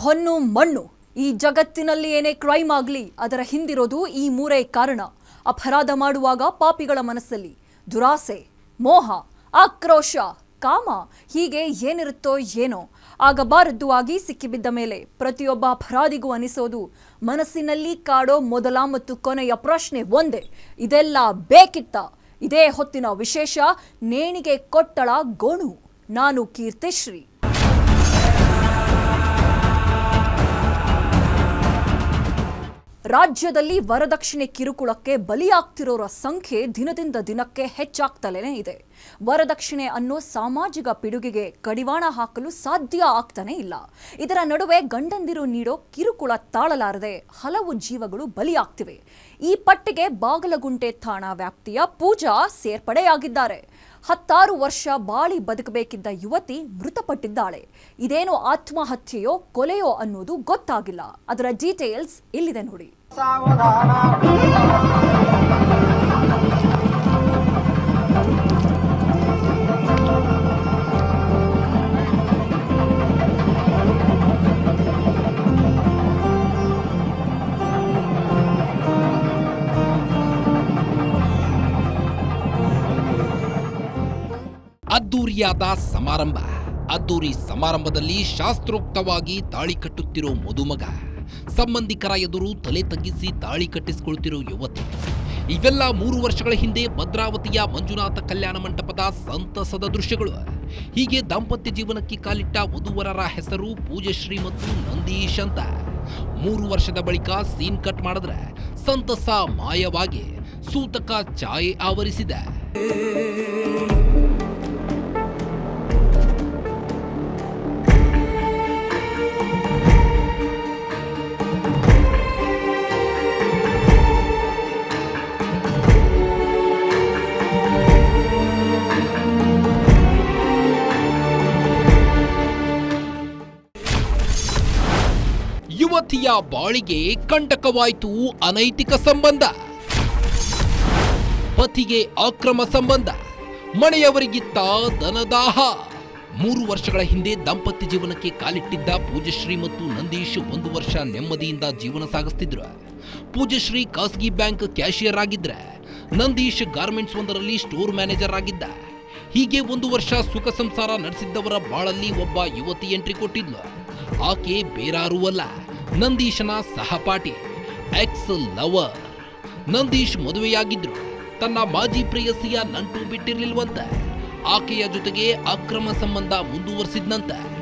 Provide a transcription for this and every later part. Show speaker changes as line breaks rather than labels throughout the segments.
ಹೊನ್ನು ಮಣ್ಣು. ಈ ಜಗತ್ತಿನಲ್ಲಿ ಏನೇ ಕ್ರೈಮ್ ಆಗಲಿ, ಅದರ ಹಿಂದಿರೋದು ಈ ಮೂರೇ ಕಾರಣ. ಅಪರಾಧ ಮಾಡುವಾಗ ಪಾಪಿಗಳ ಮನಸ್ಸಲ್ಲಿ. ದುರಾಸೆ, ಮೋಹ, ಆಕ್ರೋಶ, ಕಾಮ, ಹೀಗೆ ಏನಿರುತ್ತೋ ಏನೋ. ಆಗಬಾರದ್ದು ಆಗಿ ಸಿಕ್ಕಿಬಿದ್ದ ಮೇಲೆ ಪ್ರತಿಯೊಬ್ಬ ಅಪರಾಧಿಗೂ ಅನಿಸೋದು, ಮನಸ್ಸಿನಲ್ಲಿ ಕಾಡೋ ಮೊದಲ ಮತ್ತು ಕೊನೆಯ ಪ್ರಶ್ನೆ ಒಂದೇ. ಇದೆಲ್ಲ ಬೇಕಿತ್ತ? ಇದೇ ಹೊತ್ತಿನ ವಿಶೇಷ, ನೇಣಿಗೆ ಕೊಟ್ಟಳ ಗೋಣು. ನಾನು ಕೀರ್ತಿಶ್ರೀ. ರಾಜ್ಯದಲ್ಲಿ ವರದಕ್ಷಿಣೆ ಕಿರುಕುಳಕ್ಕೆ ಬಲಿಯಾಗ್ತಿರೋರ ಸಂಖ್ಯೆ ದಿನದಿಂದ ದಿನಕ್ಕೆ ಹೆಚ್ಚಾಗ್ತಲೇ ಇದೆ. ವರದಕ್ಷಿಣೆ ಅನ್ನೋ ಸಾಮಾಜಿಕ ಪಿಡುಗಿಗೆ ಕಡಿವಾಣ ಹಾಕಲು ಸಾಧ್ಯ ಆಗ್ತಾನೆ ಇಲ್ಲ. ಇದರ ನಡುವೆ ಗಂಡಂದಿರು ನೀಡೋ ಕಿರುಕುಳ ತಾಳಲಾರದೆ ಹಲವು ಜೀವಗಳು ಬಲಿಯಾಗ್ತಿವೆ. ಈ ಪಟ್ಟಿಗೆ ಬಾಗಲಗುಂಟೆ ಠಾಣಾ ವ್ಯಾಪ್ತಿಯ ಪೂಜಾ ಸೇರ್ಪಡೆಯಾಗಿದ್ದಾರೆ. ಹತ್ತಾರು ವರ್ಷ ಬಾಳಿ ಬದುಕಬೇಕಿದ್ದ ಯುವತಿ ಮೃತಪಟ್ಟಿದ್ದಾಳೆ. ಇದೇನು ಆತ್ಮಹತ್ಯೆಯೋ ಕೊಲೆಯೋ ಅನ್ನೋದು ಗೊತ್ತಾಗಿಲ್ಲ. ಅದರ ಡೀಟೇಲ್ಸ್ ಇಲ್ಲಿದೆ ನೋಡಿ.
ಅದ್ದೂರಿಯಾದ ಸಮಾರಂಭ. ಅದ್ದೂರಿ ಸಮಾರಂಭದಲ್ಲಿ ಶಾಸ್ತ್ರೋಕ್ತವಾಗಿ ತಾಳಿ ಕಟ್ಟುತ್ತಿರೋ ಮದುಮಗ. ಸಂಬಂಧಿಕರ ಎದುರು ತಲೆ ತಗ್ಗಿಸಿ ತಾಳಿ ಕಟ್ಟಿಸಿಕೊಳ್ತಿರೋ ಯುವತಿ. ಇವೆಲ್ಲ ಮೂರು ವರ್ಷಗಳ ಹಿಂದೆ ಭದ್ರಾವತಿಯ ಮಂಜುನಾಥ ಕಲ್ಯಾಣ ಮಂಟಪದ ಸಂತಸದ ದೃಶ್ಯಗಳು. ಹೀಗೆ ದಾಂಪತ್ಯ ಜೀವನಕ್ಕೆ ಕಾಲಿಟ್ಟ ವಧುವರರ ಹೆಸರು ಪೂಜಶ್ರೀ ಮತ್ತು ನಂದೀಶ್ ಅಂತ. ಮೂರು ವರ್ಷದ ಬಳಿಕ ಸೀನ್ ಕಟ್ ಮಾಡಿದ್ರೆ ಸಂತಸ ಮಾಯವಾಗಿ ಸೂತಕ ಛಾಯೆ ಆವರಿಸಿದೆ. ಯುವತಿಯ ಬಾಳಿಗೆ ಕಂಟಕವಾಯಿತು ಅನೈತಿಕ ಸಂಬಂಧ. ಪತಿಗೆ ಅಕ್ರಮ ಸಂಬಂಧ. ಮನೆಯವರಿಗಿತ್ತ ದನದಾಹ. ಮೂರು ವರ್ಷಗಳ ಹಿಂದೆ ದಾಂಪತ್ಯ ಜೀವನಕ್ಕೆ ಕಾಲಿಟ್ಟಿದ್ದ ಪೂಜಶ್ರೀ ಮತ್ತು ನಂದೀಶ್ ಒಂದು ವರ್ಷ ನೆಮ್ಮದಿಯಿಂದ ಜೀವನ ಸಾಗಿಸ್ತಿದ್ರು. ಪೂಜಶ್ರೀ ಖಾಸಗಿ ಬ್ಯಾಂಕ್ ಕ್ಯಾಶಿಯರ್ ಆಗಿದ್ರೆ. ನಂದೀಶ್ ಗಾರ್ಮೆಂಟ್ಸ್ ಒಂದರಲ್ಲಿ ಸ್ಟೋರ್ ಮ್ಯಾನೇಜರ್ ಆಗಿದ್ದ. ಹೀಗೆ ಒಂದು ವರ್ಷ ಸುಖ ಸಂಸಾರ ನಡೆಸಿದ್ದವರ ಬಾಳಲ್ಲಿ ಒಬ್ಬ ಯುವತಿ ಎಂಟ್ರಿ ಕೊಟ್ಟಿದ್ಲು. ಆಕೆ ಬೇರಾರೂ ಅಲ್ಲ. ನಂದೀಶನ ಸಹಪಾಠಿ ಎಕ್ಸ್ ಲವರ್ ನಂದೀಶ್ ಮದುವೆಯಾಗಿದ್ರು. ತನ್ನ ಮಾಜಿ ಪ್ರೇಯಸಿಯ ನಂಟು ಬಿಟ್ಟಿರ್ಲಿಲ್ವಂತೆ. ಆಕೆಯ ಜೊತೆಗೆ ಅಕ್ರಮ ಸಂಬಂಧ ಮುಂದುವರಿಸಿದ್ನಂತೆ.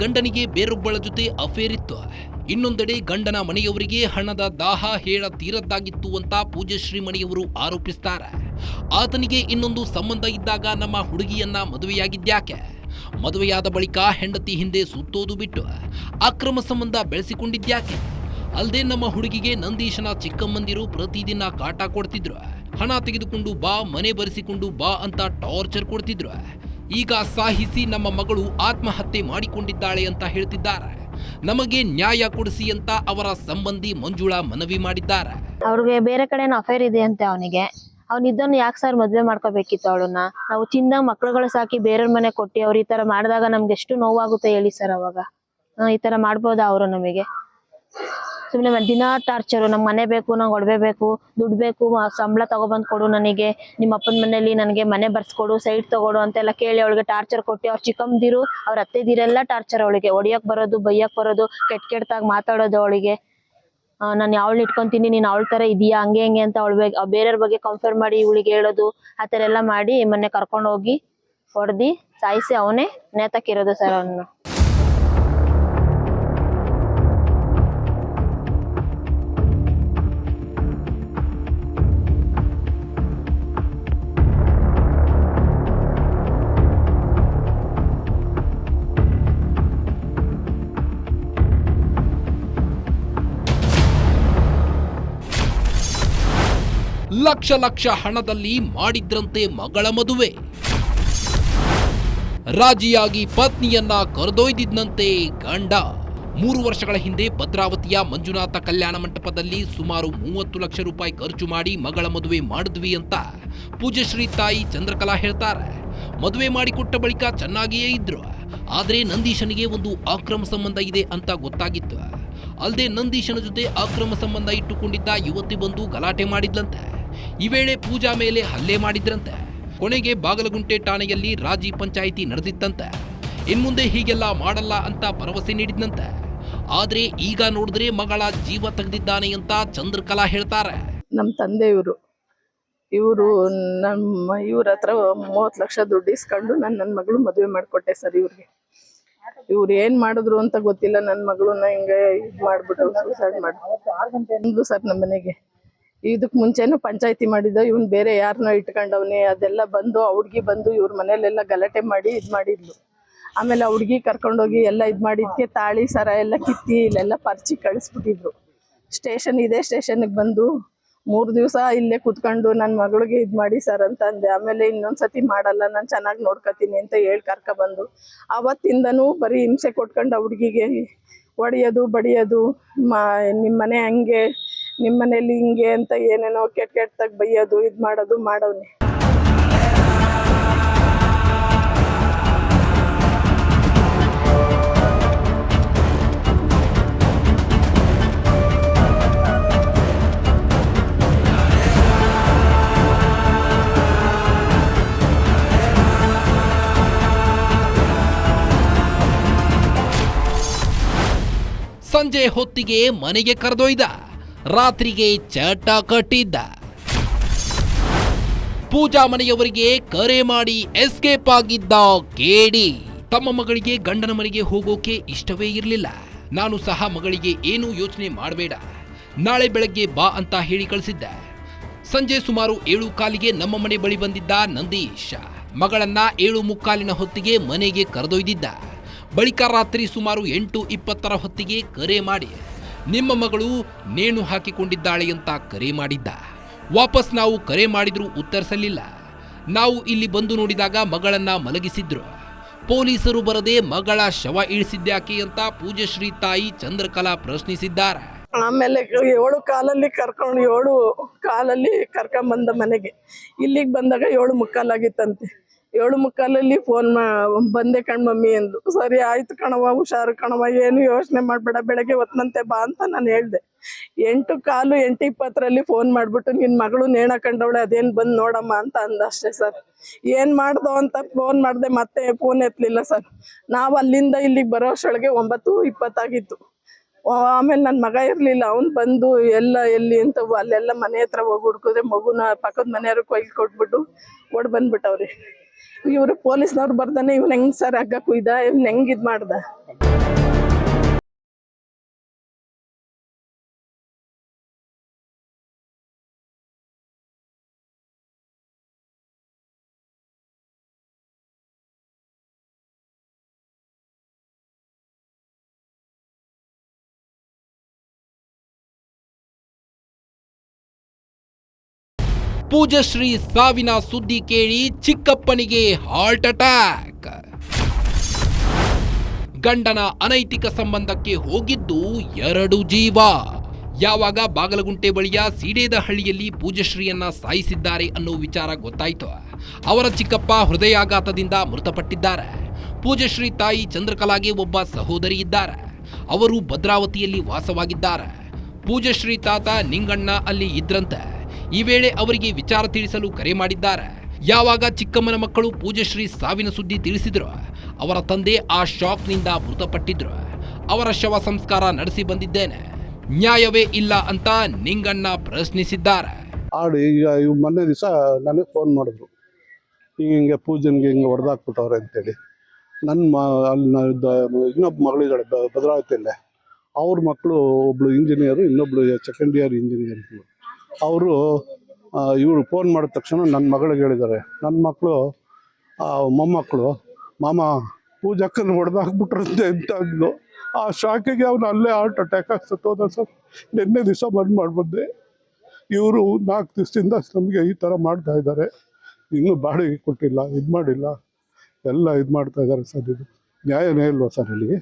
ಗಂಡನಿಗೆ ಬೇರೊಬ್ಬಳ ಜೊತೆ ಅಫೇರ್ ಇತ್ತು ಇನ್ನೊಂದೆಡೆ ಗಂಡನ ಮನೆಯವರಿಗೆ ಹಣದ ದಾಹ ಹೇಳ ತೀರದ್ದಾಗಿತ್ತು ಅಂತ ಪೂಜಶ್ರೀ ಮನೆಯವರು ಆರೋಪಿಸ್ತಾರೆ. ಆತನಿಗೆ ಇನ್ನೊಂದು ಸಂಬಂಧ ಇದ್ದಾಗ ನಮ್ಮ ಹುಡುಗಿಯನ್ನ ಮದುವೆಯಾಗಿದ್ಯಾಕೆ? ಮದುವೆಯಾದ ಬಳಿಕ ಹೆಂಡತಿ ಹಿಂದೆ ಸುತ್ತೋದು ಬಿಟ್ಟು ಅಕ್ರಮ ಸಂಬಂಧ ಬೆಳೆಸಿಕೊಂಡಿದ್ಯಾಕೆ? ಅಲ್ಲದೆ ನಮ್ಮ ಹುಡುಗಿಗೆ ನಂದೀಶನ ಚಿಕ್ಕಮ್ಮಂದಿರು ಪ್ರತಿದಿನ ಕಾಟ ಕೊಡ್ತಿದ್ರು. ಹಣ ತೆಗೆದುಕೊಂಡು ಬಾ, ಮನೆ ಬರೆಸಿಕೊಂಡು ಬಾ ಅಂತ ಟಾರ್ಚರ್ ಕೊಡ್ತಿದ್ರು. ಈಗ ಸಾಹಿಸಿ ನಮ್ಮ ಮಗಳು ಆತ್ಮಹತ್ಯೆ ಮಾಡಿಕೊಂಡಿದ್ದಾಳೆ ಅಂತ ಹೇಳ್ತಿದ್ದಾರೆ. ನಮಗೆ ನ್ಯಾಯ ಕೊಡಿಸಿ ಅಂತ ಅವರ ಸಂಬಂಧಿ ಮಂಜುಳಾ ಮನವಿ ಮಾಡಿದ್ದಾರೆ.
ಅವ್ರಿಗೆ ಬೇರೆ ಕಡೆ ಅಫೇರ್ ಇದೆ ಅಂತೆ ಅವನಿಗೆ. ಅವ್ನಿದ್ದನ್ನು ಯಾಕೆ ಸರ್ ಮದ್ವೆ ಮಾಡ್ಕೋಬೇಕಿತ್ತು ಅವಳನ್ನ? ನಾವು ಚಿಂದ ಮಕ್ಳುಗಳು ಸಾಕಿ ಬೇರೆಯವ್ರ ಮನೆ ಕೊಟ್ಟಿ ಅವ್ರು ಈ ತರ ಮಾಡಿದಾಗ ನಮ್ಗೆ ಎಷ್ಟು ನೋವಾಗುತ್ತೆ ಹೇಳಿ ಸರ್ ಅವಾಗ. ಈ ತರ ಮಾಡ್ಬೋದಾ ಅವರು ನಮಗೆ? ಸುಮ್ನೆ ದಿನ ಟಾರ್ಚರು ನಮ್ ಮನೆ ಬೇಕು, ನಂಗೆ ಒಡವೆ ಬೇಕು, ದುಡ್ಡು ಬೇಕು ಸಂಬಳ ತಗೊಬಂದ್ ಕೊಡು ನನಗೆ ನಿಮ್ಮ ಅಪ್ಪನ ಮನೇಲಿ ನನಗೆ ಮನೆ ಬರ್ಸ್ಕೊಡು, ಸೈಟ್ ತಗೊಡು ಅಂತೆಲ್ಲ ಕೇಳಿ ಅವಳಿಗೆ ಟಾರ್ಚರ್ ಕೊಟ್ಟು, ಅವ್ರ ಚಿಕ್ಕಮ್ಮದಿರು ಅವ್ರ ಅತ್ತೆದಿರೆಲ್ಲ ಟಾರ್ಚರ್ ಅವಳಿಗೆ. ಒಡಿಯಕ್ ಬರೋದು, ಬೈಯಕ್ ಬರೋದು ಕೆಟ್ಟ ಕೆಟ್ಟದಾಗ ಮಾತಾಡೋದು ಅವಳಿಗೆ. ನಾನು ಯಾವಳು ಇಟ್ಕೊಂತೀನಿ, ನೀನ್ ಅವಳ ತರ ಇದೀಯಾ, ಹಂಗೆ ಹಂಗೆ ಅಂತ ಅವಳ ಬೇರೆಯವ್ರ ಬಗ್ಗೆ ಕಂಪೇರ್ ಮಾಡಿ ಇವಳಿಗೆ ಹೇಳೋದು, ಆ ಥರ ಎಲ್ಲ ಮಾಡಿ ಮೊನ್ನೆ ಕರ್ಕೊಂಡು ಹೋಗಿ ಹೊಡೆದಿ ಸಾಯಿಸಿ ಅವನೇ ನೇತಕ್ಕಿರೋದು ಸರ್ ಅವನು
ಲಕ್ಷ ಲಕ್ಷ ಹಣದಲ್ಲಿ ಮಾಡಿದ್ರಂತೆ ಮಗಳ ಮದುವೆ. ರಾಜಿಯಾಗಿ ಪತ್ನಿಯನ್ನ ಕರೆದೊಯ್ದಿದ್ದಂತೆ ಗಂಡ. ಮೂರು ವರ್ಷಗಳ ಹಿಂದೆ ಭದ್ರಾವತಿಯ ಮಂಜುನಾಥ ಕಲ್ಯಾಣ ಮಂಟಪದಲ್ಲಿ ಸುಮಾರು ಮೂವತ್ತು ಲಕ್ಷ ರೂಪಾಯಿ ಖರ್ಚು ಮಾಡಿ ಮಗಳ ಮದುವೆ ಮಾಡಿದ್ವಿ ಅಂತ ಪೂಜ್ಯಶ್ರೀ ತಾಯಿ ಚಂದ್ರಕಲಾ ಹೇಳ್ತಾರೆ. ಮದುವೆ ಮಾಡಿಕೊಟ್ಟ ಬಳಿಕ ಚೆನ್ನಾಗಿಯೇ ಇದ್ರು. ಆದರೆ ನಂದೀಶನಿಗೆ ಒಂದು ಅಕ್ರಮ ಸಂಬಂಧ ಇದೆ ಅಂತ ಗೊತ್ತಾಗಿತ್ತು. ಅಲ್ಲದೆ ನಂದೀಶನ ಜೊತೆ ಅಕ್ರಮ ಸಂಬಂಧ ಇಟ್ಟುಕೊಂಡಿದ್ದ ಯುವತಿ ಬಂದು ಗಲಾಟೆ ಮಾಡಿದ್ಲಂತೆ. ಈ ವೇಳೆ ಪೂಜಾ ಮೇಲೆ ಹಲ್ಲೆ ಮಾಡಿದ್ರಂತೆ. ಕೊನೆಗೆ ಬಾಗಲಗುಂಟೆ ಠಾಣೆಯಲ್ಲಿ ರಾಜಿ ಪಂಚಾಯಿತಿ ನಡೆದಿತ್ತಂತೆ. ಇನ್ಮುಂದೆ ಹೀಗೆಲ್ಲ ಮಾಡಲ್ಲ ಅಂತ ಭರವಸೆ ನೀಡಿದ್ನಂತೆ. ಆದ್ರೆ ಈಗ ನೋಡಿದ್ರೆ ಮಗಳ ಜೀವ ತೆಗೆದಿದ್ದಾನೆ ಅಂತ ಚಂದ್ರಕಲಾ ಹೇಳ್ತಾರೆ.
ನಮ್ಮ ತಂದೆ ಇವರು. ಇವರು ನಮ್ಮ ಇವ್ರ ಹತ್ರ ಮೂವತ್ತು ಲಕ್ಷ ದುಡ್ಡು ಇಸ್ಕೊಂಡು ನಾನು ನನ್ನ ಮಗಳು ಮದುವೆ ಮಾಡಿಕೊಟ್ಟೆ ಸರ್ ಇವ್ರಿಗೆ. ಇವ್ರು ಏನ್ ಮಾಡಿದ್ರು ಅಂತ ಗೊತ್ತಿಲ್ಲ. ನನ್ನ ಮಗಳನ್ನ ಹಿಂಗೆ ಇದು ಮಾಡ್ಬಿಟ್ಟು ಸೂಸೈಡ್ ಮಾಡಿ ಸರ್ ನಮ್ಮ ಮನೆಗೆ. ಇದಕ್ ಮುಂಚೆನು ಪಂಚಾಯತಿ ಮಾಡಿದ ಇವನ್ ಬೇರೆ ಯಾರನ್ನೋ ಇಟ್ಕೊಂಡವ್ನೆ, ಅದೆಲ್ಲ ಬಂದು ಹುಡ್ಗಿ ಬಂದು ಇವ್ರ ಮನೇಲೆಲ್ಲ ಗಲಾಟೆ ಮಾಡಿ ಇದ್ ಮಾಡಿದ್ಲು. ಆಮೇಲೆ ಹುಡ್ಗಿ ಕರ್ಕೊಂಡೋಗಿ ಎಲ್ಲ ಇದ್ ಮಾಡಿದ್ಕೆ ತಾಳಿ ಸರ ಎಲ್ಲ ಕಿತ್ತಿ, ಇಲ್ಲೆಲ್ಲ ಪರ್ಚಿ ಕಳಿಸ್ಬಿಟ್ಟಿದ್ರು. ಸ್ಟೇಷನ್ ಇದೆ, ಸ್ಟೇಷನ್ಗೆ ಬಂದು ಮೂರು ದಿವಸ ಇಲ್ಲೇ ಕುತ್ಕೊಂಡು ನನ್ನ ಮಗಳಿಗೆ ಇದು ಮಾಡಿ ಸರ್ ಅಂತ ಅಂದೆ ಆಮೇಲೆ ಇನ್ನೊಂದ್ಸತಿ ಮಾಡಲ್ಲ, ನಾನು ಚೆನ್ನಾಗಿ ನೋಡ್ಕೊತೀನಿ ಅಂತ ಹೇಳಿ ಕರ್ಕ ಬಂದು. ಅವತ್ತಿಂದನೂ ಬರೀ ಹಿಂಸೆ ಕೊಟ್ಕೊಂಡು ಹುಡುಗಿಗೆ ಒಡೆಯೋದು ಬಡಿಯೋದು, ಮಾ ನಿಮ್ಮ ಮನೆ ಹಂಗೆ ನಿಮ್ಮ ಮನೇಲಿ ಹಿಂಗೆ ಅಂತ ಏನೇನೋ ಕೆಟ್ಟ ಕೆಟ್ಟದಾಗ ಬೈಯೋದು, ಇದು ಮಾಡೋದು ಮಾಡವ್ನೆ.
ಸಂಜೆ ಹೊತ್ತಿಗೆ ಮನೆಗೆ ಕರೆದೊಯ್ದ. ರಾತ್ರಿಗೆ ಚಟ ಕಟ್ಟಿದ್ದ. ಪೂಜಾ ಮನೆಯವರಿಗೆ ಕರೆ ಮಾಡಿ ಎಸ್ಕೇಪ್ ಆಗಿದ್ದ ಕೇಡಿ. ತಮ್ಮ ಮಗಳಿಗೆ ಗಂಡನ ಮನೆಗೆ ಹೋಗೋಕೆ ಇಷ್ಟವೇ ಇರಲಿಲ್ಲ. ನಾನು ಸಹ ಮಗಳಿಗೆ ಏನೂ ಯೋಚನೆ ಮಾಡಬೇಡ. ನಾಳೆ ಬೆಳಗ್ಗೆ ಬಾ ಅಂತ ಹೇಳಿ ಕಳಿಸಿದ್ದ. ಸಂಜೆ ಸುಮಾರು ಏಳು ಕಾಲಿಗೆ ನಮ್ಮ ಮನೆ ಬಳಿ ಬಂದಿದ್ದ ನಂದೀಶ್. ಮಗಳನ್ನ ಏಳು ಮುಕ್ಕಾಲಿನ ಹೊತ್ತಿಗೆ ಮನೆಗೆ ಕರೆದೊಯ್ದಿದ್ದ. ಬಳಿಕ ರಾತ್ರಿ ಸುಮಾರು ಎಂಟು ಇಪ್ಪತ್ತರ ಹೊತ್ತಿಗೆ ಕರೆ ಮಾಡಿ ನಿಮ್ಮ ಮಗಳು ನೇಣು ಹಾಕಿಕೊಂಡಿದ್ದಾಳೆ ಅಂತ ಕರೆ ಮಾಡಿದ್ದ. ವಾಪಸ್ ನಾವು ಕರೆ ಮಾಡಿದರೂ ಉತ್ತರಿಸಲಿಲ್ಲ. ನಾವು ಇಲ್ಲಿ ಬಂದು ನೋಡಿದಾಗ ಮಗಳನ್ನ ಮಲಗಿಸಿದ್ರು. ಪೊಲೀಸರು ಬರದೆ ಮಗಳ ಶವ ಇಳಿಸಿದ್ಯಾಕೆ ಅಂತ ಪೂಜಶ್ರೀ ತಾಯಿ ಚಂದ್ರಕಲಾ ಪ್ರಶ್ನಿಸಿದ್ದಾರೆ.
ಆಮೇಲೆ ಏಳು ಕಾಲಲ್ಲಿ ಕರ್ಕೊಂಡು, ಏಳು ಕಾಲಲ್ಲಿ ಕರ್ಕೊಂಬಂದ ಮನೆಗೆ. ಇಲ್ಲಿಗೆ ಬಂದಾಗ ಏಳು ಮುಕ್ಕಾಲಾಗಿತ್ತಂತೆ. ಏಳು ಮುಕ್ಕಾಲಲ್ಲಿ ಫೋನ್ ಮಾ, ಬಂದೆ ಕಣ್ ಮಮ್ಮಿ ಅಂದ್ಲು ಸರಿ ಆಯ್ತು ಕಣವ ಹುಷಾರು ಕಣವ ಏನು ಯೋಚನೆ ಮಾಡಬೇಡ, ಬೆಳಗ್ಗೆ ಹೊತ್ನಂತೆ ಬಾ ಅಂತ ನಾನು ಹೇಳ್ದೆ. ಎಂಟು ಕಾಲು, ಎಂಟು ಇಪ್ಪತ್ತರಲ್ಲಿ ಫೋನ್ ಮಾಡ್ಬಿಟ್ಟು ನಿನ್ನ ಮಗಳು ನೇಣ ಕಂಡವಳೆ, ಅದೇನು ಬಂದು ನೋಡಮ್ಮ ಅಂತ ಅಂದ ಅಷ್ಟೇ ಸರ್. ಏನು ಮಾಡ್ದೋ ಅಂತ ಫೋನ್ ಮಾಡಿದೆ, ಮತ್ತೆ ಫೋನ್ ಎತ್ತಲಿಲ್ಲ ಸರ್. ನಾವು ಅಲ್ಲಿಂದ ಇಲ್ಲಿಗೆ ಬರೋ ಅಷ್ಟೊಳಗೆ ಒಂಬತ್ತು ಇಪ್ಪತ್ತಾಗಿತ್ತು. ಆಮೇಲೆ ನನ್ನ ಮಗ ಇರ್ಲಿಲ್ಲ, ಅವ್ನು ಬಂದು ಎಲ್ಲ ಎಲ್ಲಿ ಅಂತ ಅಲ್ಲೆಲ್ಲ ಮನೆ ಹತ್ರ ಹೋಗಿ ಹುಡ್ಕಿದ್ರೆ ಮಗುನ ಪಕ್ಕದ ಮನೆಯವ್ರಿಗೆ ಕೊಯ್ಲು ಕೊಟ್ಬಿಟ್ಟು ಓಡ್ ಬಂದ್ಬಿಟ್ಟವ್ರಿ. ಇವರು ಪೊಲೀಸ್ನವ್ರು ಬರ್ದಾನೆ ಇವ್ನ ಹೆಂಗ್ ಸರ್ ಹಗ್ಗ ಕುಯ್ದ ಇವ್ನ ಹೆಂಗ್ ಇದ್ ಮಾಡ್ದ?
ಪೂಜಶ್ರೀ ಸಾವಿನ ಸುದ್ದಿ ಕೇಳಿ ಚಿಕ್ಕಪ್ಪನಿಗೆ ಹಾರ್ಟ್ ಅಟ್ಯಾಕ್ ಗಂಡನ ಅನೈತಿಕ ಸಂಬಂಧಕ್ಕೆ ಹೋಗಿದ್ದು ಎರಡು ಜೀವ. ಯಾವಾಗ ಬಾಗಲಗುಂಟೆ ಬಳಿಯ ಸೀಡೇದಹಳ್ಳಿಯಲ್ಲಿ ಪೂಜಶ್ರೀಯನ್ನ ಸಾಯಿಸಿದ್ದಾರೆ ಅನ್ನೋ ವಿಚಾರ ಗೊತ್ತಾಯ್ತು. ಅವರ ಚಿಕ್ಕಪ್ಪ ಹೃದಯಾಘಾತದಿಂದ ಮೃತಪಟ್ಟಿದ್ದಾರೆ. ಪೂಜಶ್ರೀ ತಾಯಿ ಚಂದ್ರಕಲಾಗೆ ಒಬ್ಬ ಸಹೋದರಿ ಇದ್ದಾರೆ. ಅವರು ಭದ್ರಾವತಿಯಲ್ಲಿ ವಾಸವಾಗಿದ್ದಾರೆ. ಪೂಜಶ್ರೀ ತಾತ ನಿಂಗಣ್ಣ ಅಲ್ಲಿ ಇದ್ರಂತೆ. ಈ ವೇಳೆ ಅವರಿಗೆ ವಿಚಾರ ತಿಳಿಸಲು ಕರೆ ಮಾಡಿದ್ದಾರೆ. ಯಾವಾಗ ಚಿಕ್ಕಮ್ಮನ ಮಕ್ಕಳು ಪೂಜಶ್ರೀ ಸಾವಿನ ಸುದ್ದಿ ತಿಳಿಸಿದ್ರು, ಅವರ ತಂದೆ ಆ ಶಾಕ್ನಿಂದ ಮೃತಪಟ್ಟಿದ್ರು. ಅವರ ಶವ ಸಂಸ್ಕಾರ ನಡೆಸಿ ಬಂದಿದ್ದೇನೆ. ನ್ಯಾಯವೇ ಇಲ್ಲ ಅಂತ ನಿಂಗಣ್ಣ ಪ್ರಶ್ನಿಸಿದ್ದಾರೆ.
ಆಡು, ಈಗ ಮೊನ್ನೆ ದಿವಸ ನನಗೆ ಫೋನ್ ಮಾಡಿದ್ರು. ಹಿಂಗೆ ಹಿಂಗೆ ಪೂಜನ್ಗೆ ಹಿಂಗೆ ಹೊಡೆದಾಕ್ಬಿಟ್ಟವ್ರೆ ಅಂತೇಳಿ. ನನ್ನ ಮ, ಅಲ್ಲಿ ಇನ್ನೊಬ್ಬ ಮಗಳಿದ್ದಾಳೆ ಭದ್ರಾವತಿಯಲ್ಲೇ. ಅವ್ರ ಮಕ್ಕಳು ಒಬ್ಳು ಇಂಜಿನಿಯರು ಇನ್ನೊಬ್ಳು ಸೆಕೆಂಡ್ ಇಯರ್ ಇಂಜಿನಿಯರ್ ಅವರು ಇವರು ಫೋನ್ ಮಾಡಿದ ತಕ್ಷಣ ನನ್ನ ಮಗಳಿಗೆ ಹೇಳಿದ್ದಾರೆ. ನನ್ನ ಮಕ್ಕಳು ಮೊಮ್ಮಕ್ಕಳು ಮಾಮ ಪೂಜಕ್ಕನ್ನು ಹೊಡೆದಾಕ್ಬಿಟ್ರಂತೆ ಅಂತ ಅಂದ್ಲು. ಆ ಶಾಖೆಗೆ ಅವನು ಅಲ್ಲೇ ಹಾರ್ಟ್ ಅಟ್ಯಾಕ್ ಆಗ್ಸತ್ತೋದ ಸರ್. ನಿನ್ನೆ ದಿವಸ ಬಂದು ಮಾಡಿಬಂದೆ. ಇವರು ನಾಲ್ಕು ದಿವಸದಿಂದ ನಮಗೆ ಈ ಥರ ಮಾಡ್ತಾ ಇದ್ದಾರೆ. ಇನ್ನೂ ಬಾಡಿಗೆ ಕೊಟ್ಟಿಲ್ಲ, ಇದು ಮಾಡಿಲ್ಲ. ಎಲ್ಲ ಇದು ಮಾಡ್ತಾ ಇದ್ದಾರೆ ಸರ್ ಇದು. ನ್ಯಾಯನೇ ಇಲ್ವಾ ಸರ್ ಇಲ್ಲಿಗೆ?